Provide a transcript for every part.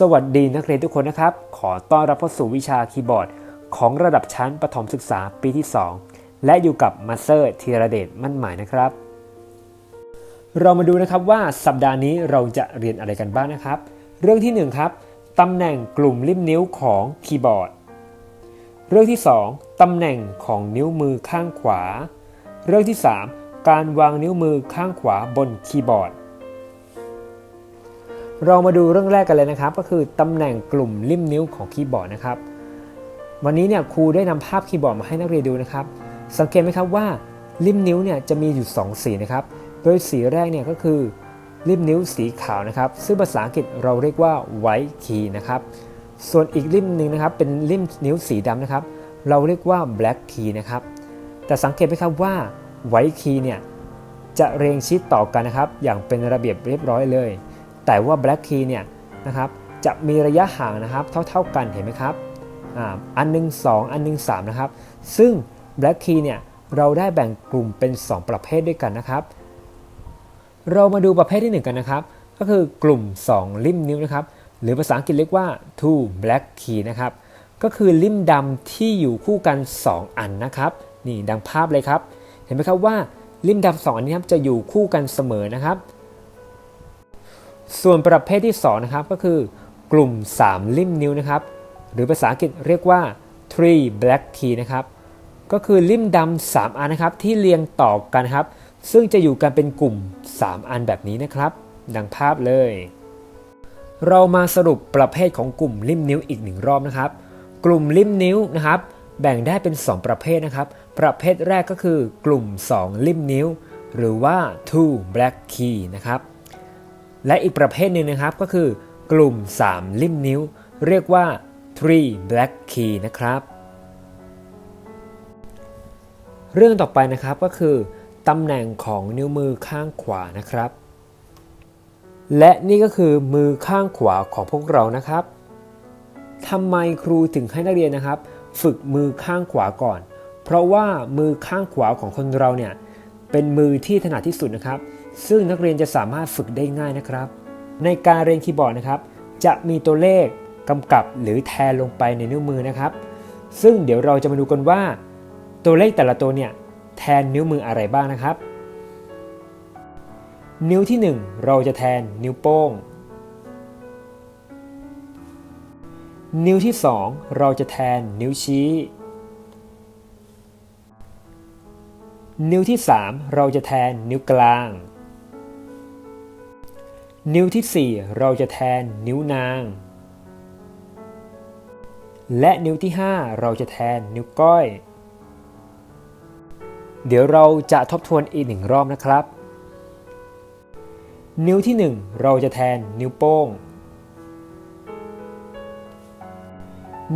สวัสดีนักเรียนทุกคนนะครับ ขอต้อนรับเข้าสู่วิชาคีย์บอร์ด ของระดับชั้นประถมศึกษาปีที่ 2 และอยู่กับมาสเตอร์ธีรเดชมั่นหมายนะครับ เรามาดูนะครับว่าสัปดาห์นี้เราจะเรียนอะไรกันบ้างนะครับ เรื่องที่ 1 ครับตำแหน่งกลุ่มริมนิ้วของคีย์บอร์ด เรื่องที่ 2 ตำแหน่งของนิ้วมือข้างขวา เรื่องที่ 3 การวางนิ้วมือข้างขวาบนคีย์บอร์ด เรามาดูเรื่องแรกกันเลยนะครับ ก็คือตำแหน่งกลุ่มริมนิ้วของคีย์บอร์ดนะครับ วันนี้เนี่ยครูได้นำภาพคีย์บอร์ดมาให้นักเรียนดูนะครับ สังเกตไหมครับว่าริมนิ้วเนี่ยจะมีอยู่ 2 สีนะครับ โดยสีแรกเนี่ยก็คือริมนิ้วสีขาวนะครับ ซึ่งภาษาอังกฤษเราเรียกว่า white key นะครับ ส่วนอีกริมหนึ่งนะครับเป็นริมนิ้วสีดำนะครับ เราเรียกว่า black key นะครับ แต่สังเกตไหมครับว่า white key เนี่ยจะเรียงชิดต่อกันนะครับ อย่างเป็นระเบียบเรียบร้อยเลย แต่ว่า black key เนี่ยนะครับจะมีระยะห่างนะครับเท่าๆกันเห็นไหมครับอ,อันหนึง 2 อันหนึง 3 นะครับ ซึ่ง black key เนี่ยเราได้แบ่งกลุ่มเป็น 2 ประเภทด้วยกันนะครับ เรามาดูประเภทที่ 1 กันนะครับ ก็คือกลุ่ม 2 ริมนิ้วนะครับ หรือภาษาอังกฤษเรียกว่า two black key นะครับ ก็คือริมดำที่อยู่คู่กัน 2 อันนะครับ นี่ดังภาพเลยครับ เห็นไหมครับว่าริมดำสองอันนี้ครับจะอยู่คู่กันเสมอนะครับ ส่วนประเภทที่ 2 นะครับ ก็คือกลุ่ม3ริมนิ้วนะครับ หรือภาษาอังกฤษเรียกว่า three black key นะครับ ก็คือริมดำสามอันนะครับที่เรียงต่อกันครับ ซึ่งจะอยู่กันเป็นกลุ่ม 3 อันแบบนี้นะครับ ดังภาพเลย เรามาสรุปประเภทของกลุ่มริมนิ้วอีกหนึ่งรอบนะครับ กลุ่มริมนิ้วนะครับ แบ่งได้เป็น 2 ประเภทนะครับ ประเภทแรกก็คือกลุ่ม2ริมนิ้ว หรือว่า two black key นะครับ และอีกประเภทหนึ่งนะครับก็คือกลุ่ม 3 ริมนิ้ว เรียกว่า three black key นะครับ เรื่องต่อไปนะครับก็คือตำแหน่งของนิ้วมือข้างขวานะครับ และนี่ก็คือมือข้างขวาของพวกเรานะครับทำไมครูถึงให้นักเรียนนะครับ ฝึกมือข้างขวาก่อน เพราะว่ามือข้างขวาของคนเราเนี่ยเป็นมือที่ถนัดที่สุดนะครับ ซึ่งนักเรียนจะสามารถฝึกได้ง่ายนะครับ ในการเรียนคีย์บอร์ดนะครับ จะมีตัวเลขกำกับหรือแทนลงไปในนิ้วมือนะครับ ซึ่งเดี๋ยวเราจะมาดูกันว่า ตัวเลขแต่ละตัวเนี่ยแทนนิ้วมืออะไรบ้างนะครับ นิ้วที่ 1 เราจะแทนนิ้วโป้ง นิ้วที่ 2 เราจะแทนนิ้วชี้ นิ้วที่ 3 เราจะแทนนิ้วกลาง นิ้วที่ 4 เราจะแทนนิ้วนาง และนิ้วที่ 5 เราจะแทนนิ้วก้อย เดี๋ยวเราจะทบทวนอีกหนึ่งรอบนะครับ นิ้วที่ 1 เราจะแทนนิ้วโป้ง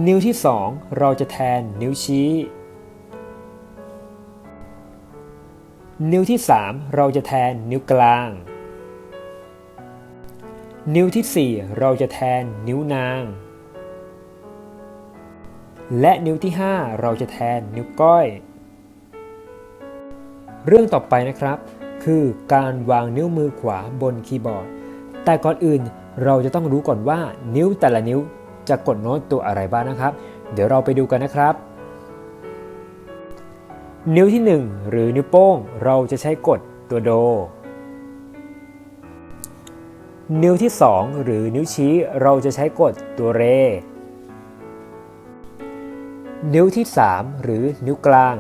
นิ้วที่ 2 เราจะแทนนิ้วชี้ นิ้วที่ 3 เราจะแทนนิ้วกลาง นิ้วที่ 4 เราจะแทนนิ้วนาง และนิ้วที่ 5 เราจะแทนนิ้วก้อย เรื่องต่อไปนะครับ คือการวางนิ้วมือขวาบนคีย์บอร์ด แต่ก่อนอื่นเราจะต้องรู้ก่อนว่านิ้วแต่ละนิ้วจะกดโน้ตตัวอะไรบ้างนะครับ เดี๋ยวเราไปดูกันนะครับ นิ้วที่ 1 หรือนิ้วโป้งเราจะใช้กดตัวโด นิ้วที่ 2 หรือนิ้วชี้เราจะใช้กดตัวเร นิ้วที่ 3 หรือนิ้วกลาง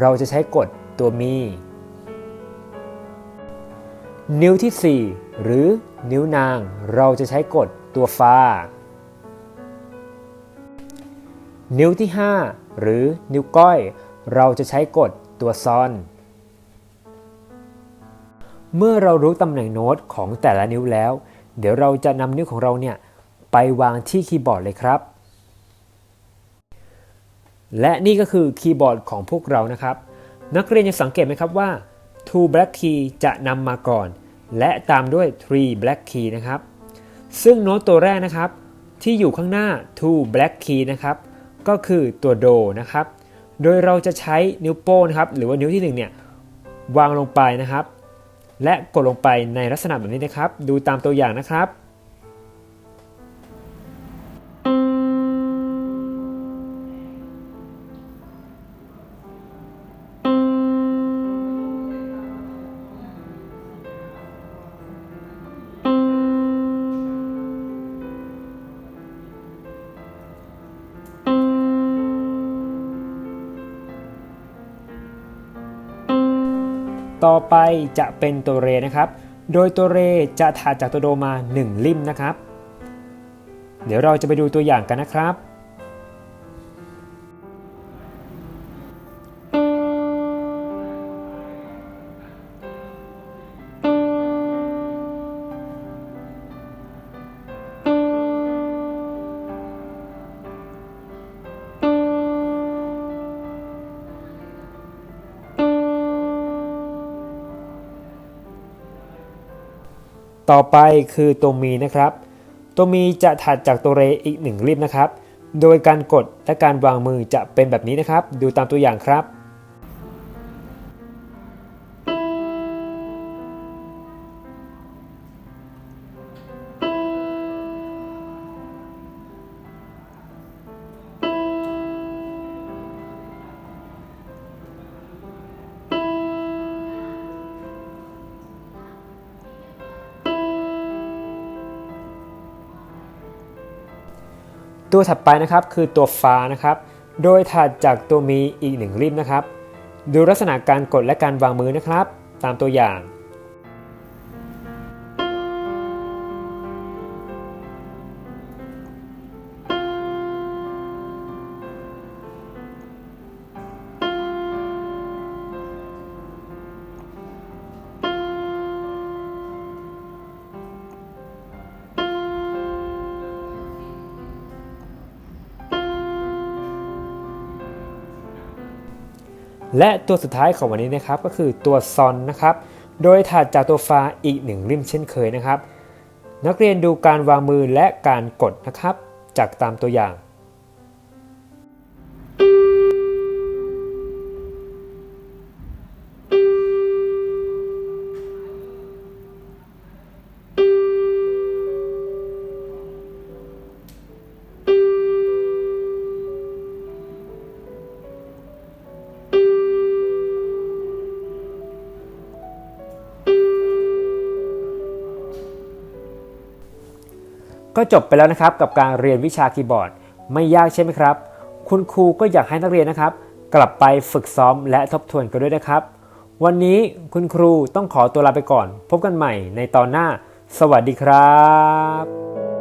เราจะใช้กดตัวมี นิ้วที่ 4 หรือนิ้วนาง เราจะใช้กดตัวฟานิ้วที่ 5 หรือนิ้วก้อย เราจะใช้กดตัวซอน เมื่อเรารู้ตำแหน่งโน้ตของแต่ละนิ้วแล้ว เดี๋ยวเราจะนำนิ้วของเราเนี่ยไปวางที่คีย์บอร์ดเลยครับ และนี่ก็คือคีย์บอร์ดของพวกเรานะครับ นักเรียนจะสังเกตไหมครับว่า two black key จะนำมาก่อน และตามด้วย three black key นะครับ ซึ่งโน้ตตัวแรกนะครับ ที่อยู่ข้างหน้า two black key นะครับ ก็คือตัวโดนะครับ โดยเราจะใช้นิ้วโป้งนะครับ หรือว่านิ้วที่1เนี่ยวางลงไปนะครับ และกดลงไปในลักษณะแบบนี้นะครับ ดูตามตัวอย่างนะครับ ต่อไปจะเป็นตัวเรนะครับ โดยตัวเรจะถัดจากตัวโดมา 1 ลิมนะครับ เดี๋ยวเราจะไปดูตัวอย่างกันนะครับ ต่อไปคือตัวมีนะครับ ตัวมีจะถัดจากตัวเรอีกหนึ่งลิมนะครับ โดยการกดและการวางมือจะเป็นแบบนี้นะครับ ดูตามตัวอย่างครับ ตัวถัดไปนะครับคือตัวฟ้านะครับ โดยถัดจากตัวมีอีกหนึ่งริมนะครับ ดูลักษณะการกดและการวางมือนะครับ ตามตัวอย่าง และตัวสุดท้ายของวันนี้นะครับก็คือตัวซอนนะครับ โดยถัดจากตัวฟาอีกหนึ่งริมเช่นเคยนะครับ นักเรียนดูการวางมือและการกดนะครับ จากตามตัวอย่าง ก็จบไปแล้วนะครับกับการเรียนวิชาคีย์บอร์ด ไม่ยากใช่ไหมครับ คุณครูก็อยากให้นักเรียนนะครับ กลับไปฝึกซ้อมและทบทวนกันด้วยนะครับ วันนี้คุณครูต้องขอตัวลาไปก่อน พบกันใหม่ในตอนหน้า สวัสดีครับ